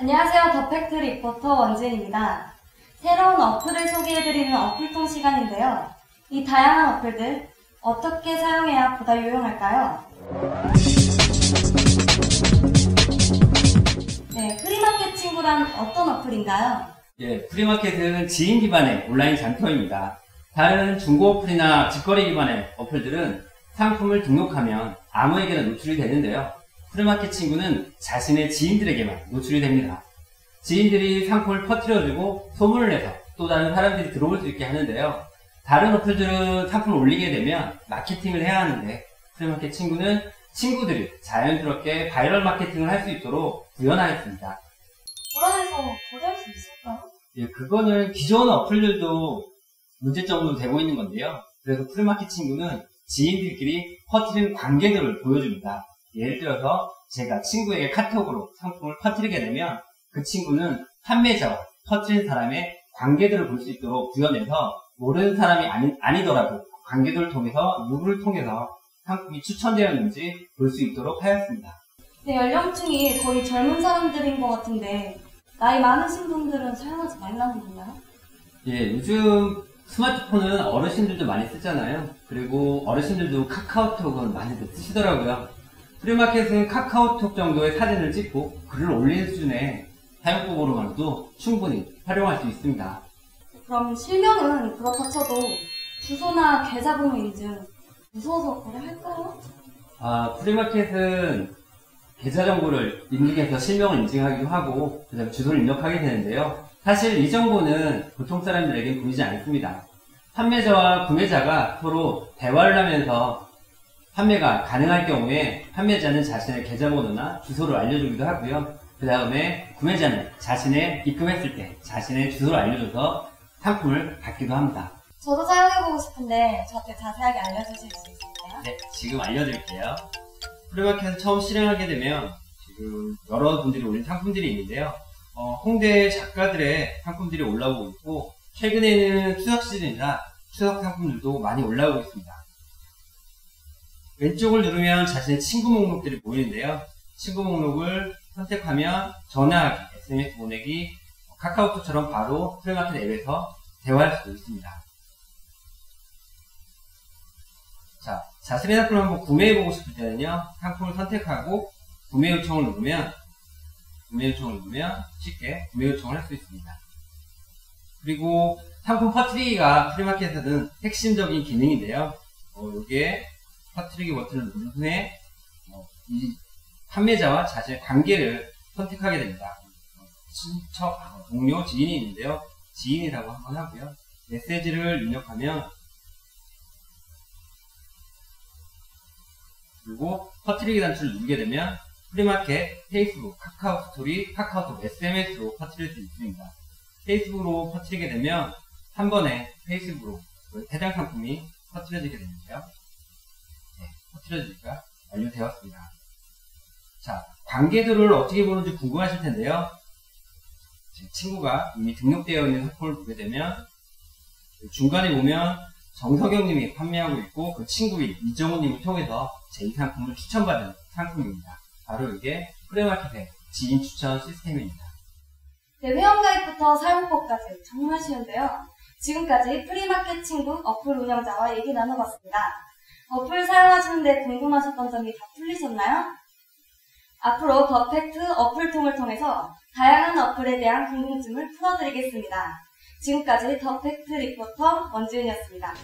안녕하세요. 더팩트 리포터 원진입니다. 새로운 어플을 소개해드리는 어플통 시간인데요. 이 다양한 어플들 어떻게 사용해야 보다 유용할까요? 네, 프리마켓 친구란 어떤 어플인가요? 예, 프리마켓은 지인 기반의 온라인 장터입니다. 다른 중고 어플이나 직거래 기반의 어플들은 상품을 등록하면 아무에게나 노출이 되는데요. 프리마켓 친구는 자신의 지인들에게만 노출이 됩니다. 지인들이 상품을 퍼뜨려주고 소문을 내서 또 다른 사람들이 들어올 수 있게 하는데요. 다른 어플들은 상품을 올리게 되면 마케팅을 해야 하는데 프리마켓 친구는 친구들이 자연스럽게 바이럴 마케팅을 할 수 있도록 구현하였습니다. 불안해서 거절할 수 있을까요? 예, 그거는 기존 어플들도 문제점으로 되고 있는 건데요. 그래서 프리마켓 친구는 지인들끼리 퍼뜨리는 관계들을 보여줍니다. 예를 들어서 제가 친구에게 카톡으로 상품을 퍼뜨리게 되면 그 친구는 판매자와 퍼뜨린 사람의 관계들을 볼 수 있도록 구현해서 모르는 사람이 아니, 아니더라도 관계들을 통해서 누구를 통해서 상품이 추천되었는지 볼 수 있도록 하였습니다. 네, 연령층이 거의 젊은 사람들인 것 같은데 나이 많으신 분들은 사용하지 말라는 건가요? 예, 요즘 스마트폰은 어르신들도 많이 쓰잖아요. 그리고 어르신들도 카카오톡은 많이들 쓰시더라고요. 프리마켓은 카카오톡 정도의 사진을 찍고 글을 올리는 수준의 사용법으로만도 충분히 활용할 수 있습니다. 그럼 실명은 그렇다 쳐도 주소나 계좌번호 인증 무서워서 거래할까요? 아, 프리마켓은 계좌 정보를 입력해서 실명을 인증하기도 하고, 그 다음에 주소를 입력하게 되는데요. 사실 이 정보는 보통 사람들에게 보이지 않습니다. 판매자와 구매자가 서로 대화를 하면서 판매가 가능할 경우에 판매자는 자신의 계좌번호나 주소를 알려주기도 하고요. 그 다음에 구매자는 자신의 입금했을 때 자신의 주소를 알려줘서 상품을 받기도 합니다. 저도 사용해보고 싶은데 저한테 자세하게 알려주실 수 있을까요? 네, 지금 알려드릴게요. 프리마켓을 처음 실행하게 되면 지금 여러 분들이 올린 상품들이 있는데요. 어, 홍대 작가들의 상품들이 올라오고 있고 최근에는 추석 시즌이라 추석 상품들도 많이 올라오고 있습니다. 왼쪽을 누르면 자신의 친구 목록들이 보이는데요. 친구 목록을 선택하면 전화하기, SMS 보내기, 카카오톡처럼 바로 프리마켓 앱에서 대화할 수도 있습니다. 자, 자신의 상품을 한번 구매해보고 싶을 때는요, 상품을 선택하고 구매 요청을 누르면, 구매 요청을 누르면 쉽게 구매 요청을 할 수 있습니다. 그리고 상품 퍼트리기가 프리마켓에서는 핵심적인 기능인데요. 어, 여기 버튼을 누른 후에 어, 이 판매자와 자신의 관계를 선택하게 됩니다. 어, 친척, 어, 동료, 지인이 있는데요. 지인이라고 한번 하고요. 메시지를 입력하면 그리고 퍼트리기 단추를 누르게 되면 프리마켓, 페이스북, 카카오 스토리, 카카오톡, SMS로 퍼트릴 수 있습니다. 페이스북으로 퍼트리게 되면 한 번에 페이스북으로 해당 상품이 퍼트려지게 되는데요. 네, 퍼트려지기가 완료되었습니다. 자, 관계들을 어떻게 보는지 궁금하실 텐데요. 제 친구가 이미 등록되어 있는 상품을 보게 되면 중간에 보면 정석영님이 판매하고 있고 그 친구인 이정우님을 통해서 제이 상품을 추천받은 상품입니다. 바로 이게 프레마켓의 지인 추천 시스템입니다. 네, 회원가입부터 사용법까지 정말 쉬운데요. 지금까지 프리마켓 친구 어플 운영자와 얘기 나눠봤습니다. 어플 사용하시는데 궁금하셨던 점이 다 풀리셨나요? 앞으로 더팩트 어플통을 통해서 다양한 어플에 대한 궁금증을 풀어드리겠습니다. 지금까지 더팩트 리포터 원지은이었습니다.